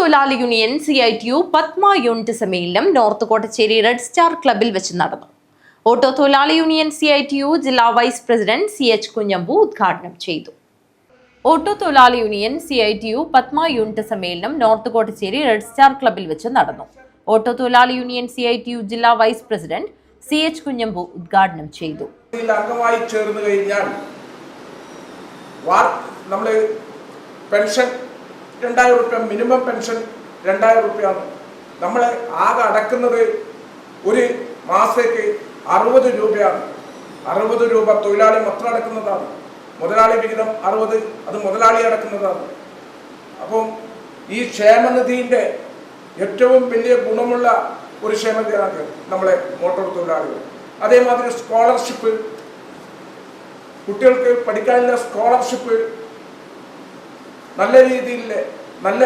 തൊഴിലാളി union C I T U Padma unit സമ്മേളനം north Kottachery red star ക്ലബിൽ വെച്ച് നടന്നു. ഓട്ടോ തൊഴിലാളി union C I T U ജില്ലാ vice president C H Kunhambu ഉദ്ഘാടനം ചെയ്തു. ഓട്ടോ തൊഴിലാളി union C I T U Padma unit സമ്മേളനം നോർത്ത് കോട്ടച്ചേരി റെഡ് സ്റ്റാർ ക്ലബിൽ വെച്ച് നടന്നു. ഓട്ടോ തൊഴിലാളി union C I T U ജില്ലാ vice president C H Kunhambu ഉദ്ഘാടനം ചെയ്തു. അംഗമായി കഴിഞ്ഞാൽ നമ്മൾ പെൻഷൻ രണ്ടായിരം റുപ്യ മിനിമം പെൻഷൻ രണ്ടായിരം റുപ്യാണ്. നമ്മൾ ആകെ അടക്കുന്നത് ഒരു മാസത്തേക്ക് അറുപത് രൂപയാണ്. അറുപത് രൂപ തൊഴിലാളി മാത്രം അടക്കുന്നതാണ്. മുതലാളി വിഹിതം അറുപത് അത് മുതലാളി അടക്കുന്നതാണ്. അപ്പം ഈ ക്ഷേമനിധിന്റെ ഏറ്റവും വലിയ ഗുണമുള്ള ഒരു ക്ഷേമനിധിയാണ് നമ്മളെ മോട്ടോർ തൊഴിലാളികൾ. അതേമാതിരി സ്കോളർഷിപ്പ്. കുട്ടികൾക്ക് പഠിക്കാനുള്ള സ്കോളർഷിപ്പ് നല്ല രീതിയിൽ നല്ല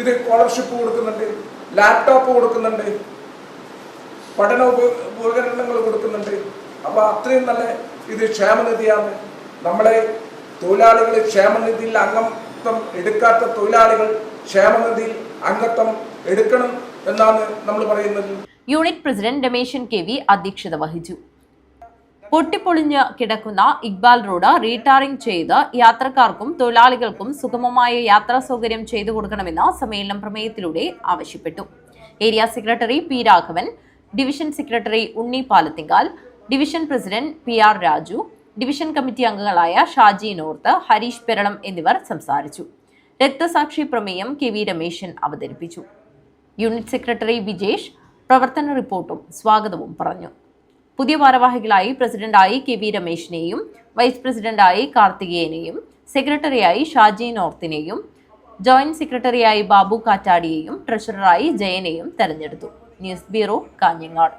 ഇത് സ്കോളർഷിപ്പ് കൊടുക്കുന്നുണ്ട് ലാപ്ടോപ്പ് കൊടുക്കുന്നുണ്ട് പഠന ഉപകരണങ്ങൾ കൊടുക്കുന്നുണ്ട്. അപ്പോൾ അത്രയും നല്ല ഇത് ക്ഷേമനിധിയാണ്. നമ്മളെ തൊഴിലാളികൾ ക്ഷേമനിധിയിൽ അംഗത്വം എടുക്കാത്ത തൊഴിലാളികൾ ക്ഷേമനിധിയിൽ അംഗത്വം എടുക്കണം എന്നാണ് നമ്മൾ പറയുന്നത്. Unit president Ramesan K V അധ്യക്ഷത വഹിച്ചു. പൊട്ടിപ്പൊളിഞ്ഞ് കിടക്കുന്ന ഇക്ബാൽ റോഡ് റീടാറിംഗ് ചെയ്ത് യാത്രക്കാർക്കും തൊഴിലാളികൾക്കും സുഗമമായ യാത്രാ സൗകര്യം ചെയ്തു കൊടുക്കണമെന്ന് സമ്മേളനം പ്രമേയത്തിലൂടെ ആവശ്യപ്പെട്ടു. Area secretary P Raghavan division secretary Unni Palathingal division president P R Raju division committee അംഗങ്ങളായ ഷാജി നോർത്ത് ഹരീഷ് പെരളം എന്നിവർ സംസാരിച്ചു. രക്തസാക്ഷി പ്രമേയം കെ വി രമേശൻ അവതരിപ്പിച്ചു. യൂണിറ്റ് സെക്രട്ടറി വിജേഷ് പ്രവർത്തന റിപ്പോർട്ടും സ്വാഗതവും പറഞ്ഞു. പുതിയ ഭാരവാഹികളായി പ്രസിഡന്റായി കെ വി രമേശിനെയും വൈസ് പ്രസിഡന്റായി കാർത്തികേയനെയും സെക്രട്ടറിയായി ഷാജി നോർത്തിനെയും ജോയിന്റ് സെക്രട്ടറിയായി ബാബു കാറ്റാടിയെയും ട്രഷററായി ജയനെയും തെരഞ്ഞെടുത്തു. News bureau Kanhangad.